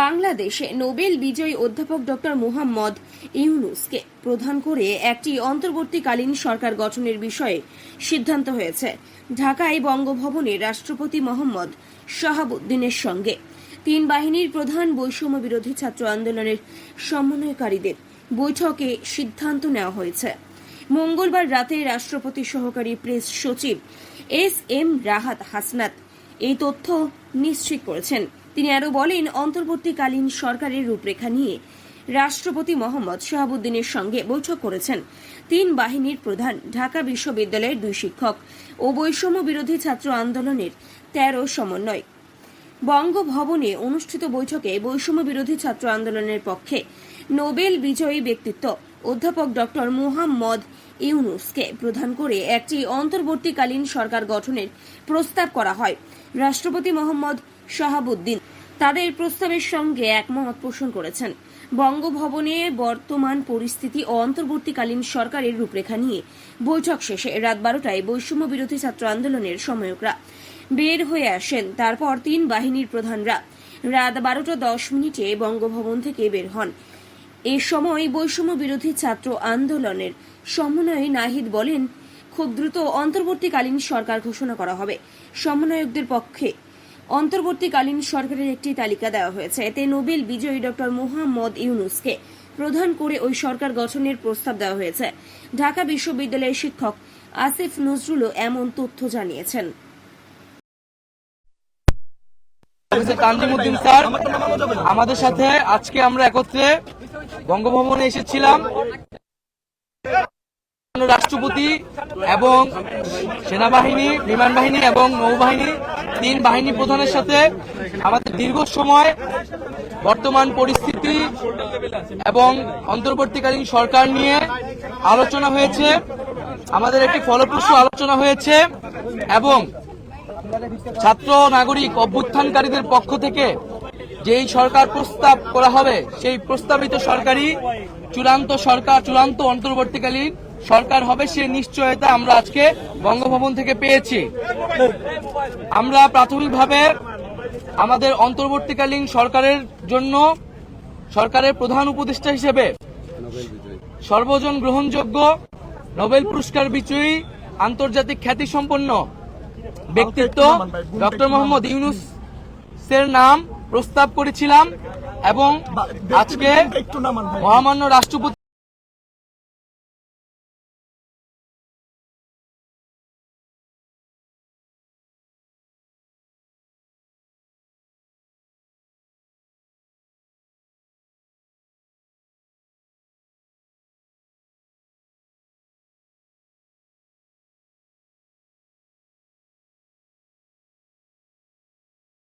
বাংলাদেশে নোবেল বিজয়ী অধ্যাপক ডক্টর মোহাম্মদ ইউনুসকে প্রধান করে একটি অন্তর্বর্তীকালীন সরকার গঠনের বিষয়ে সিদ্ধান্ত হয়েছে। ঢাকায় বঙ্গভবনে রাষ্ট্রপতি মোহাম্মদ শাহাবুদ্দিনের সঙ্গে। তিন বাহিনীর প্রধান বৈষম্য বিরোধী ছাত্র আন্দোলনের সমন্বয়কারীদের বৈঠকে সিদ্ধান্ত নেওয়া হয়েছে। মঙ্গলবার রাতে রাষ্ট্রপতি সহকারী প্রেস সচিব এস এম রাহাত হাসনাত এই তথ্য নিশ্চিত করেছেন। তিনি আরও বলেন, অন্তর্বর্তীকালীন সরকারের রূপরেখা নিয়ে রাষ্ট্রপতি মোহাম্মদ শাহাবুদ্দিনের সঙ্গে বৈঠক করেছেন। তিন বাহিনীর প্রধান ঢাকা বিশ্ববিদ্যালয়ের দুই শিক্ষক ও বৈষম্য বিরোধী ছাত্র আন্দোলনের তেরো সমন্বয়। বঙ্গভবনে অনুষ্ঠিত বৈঠকে বৈষম্য বিরোধী ছাত্র আন্দোলনের পক্ষে নোবেল বিজয়ী ব্যক্তিত্ব অধ্যাপক ডক্টর মুহাম্মদ ইউনুসকে প্রধান করে একটি অন্তর্বর্তীকালীন সরকার গঠনের প্রস্তাব করা হয়। রাষ্ট্রপতি মোহাম্মদ শাহাবুদ্দিন তাদের প্রস্তাবের সঙ্গে একমত পোষণ করেছেন। বঙ্গভবনে বর্তমান পরিস্থিতি ও অন্তর্বর্তীকালীন সরকারের রূপরেখা নিয়ে বৈঠক শেষে রাত বারোটায় বৈষম্য বিরোধী ছাত্র আন্দোলনের সময়করা বের হয়ে আসেন, তারপর তিন বাহিনীর প্রধানরা। রাত বারোটা দশ মিনিটে বঙ্গভবন থেকে বের হন। এ সময় বৈষম্য বিরোধী ছাত্র আন্দোলনের সমন্বয়ে নাহিদ বলেন খুব দ্রুত অন্তর্বর্তীকালীন সরকার ঘোষণা করা হবে। সমন্বয়কদের পক্ষে অন্তর্বর্তীকালীন সরকারের একটি তালিকা দেওয়া হয়েছে। এতে নোবেল বিজয়ী ডক্টর মোহাম্মদ ইউনুসকে প্রধান করে ওই সরকার গঠনের প্রস্তাব দেওয়া হয়েছে। ঢাকা বিশ্ববিদ্যালয়ের শিক্ষক আসিফ নজরুলও এমন তথ্য জানিয়েছেন। স্যার, আমাদের সাথে আজকে আমরা একত্রে বঙ্গভবনে এসেছিলাম। রাষ্ট্রপতি এবং সেনাবাহিনী বিমান বাহিনী এবং নৌবাহিনী তিন বাহিনী প্রধানের সাথে আমাদের দীর্ঘ সময় বর্তমান পরিস্থিতি এবং অন্তর্বর্তীকালীন সরকার নিয়ে আলোচনা হয়েছে। আমাদের একটি ফলপ্রসূ আলোচনা হয়েছে এবং ছাত্র, নাগরিক, অভ্যুত্থানকারীদের পক্ষ থেকে যেই সরকার প্রস্তাব করা হবে, সেই প্রস্তাবিত সরকারি চূড়ান্ত সরকার, চূড়ান্ত অন্তর্বর্তীকালীন সরকার হবে সে নিশ্চয়তা আমরা আজকে বঙ্গভবন থেকে পেয়েছি। আমরা প্রাথমিকভাবে আমাদের অন্তর্বর্তীকালীন সরকারের জন্য সরকারের প্রধান উপদেষ্টা হিসেবে সর্বজন গ্রহণযোগ্য, নোবেল পুরস্কার বিজয়ী, আন্তর্জাতিক খ্যাতিসম্পন্ন ব্যক্তিত্ব ডক্টর মোহাম্মদ ইউনুসের নাম প্রস্তাব করেছিলাম এবং আজকে মহামান্য রাষ্ট্রপতি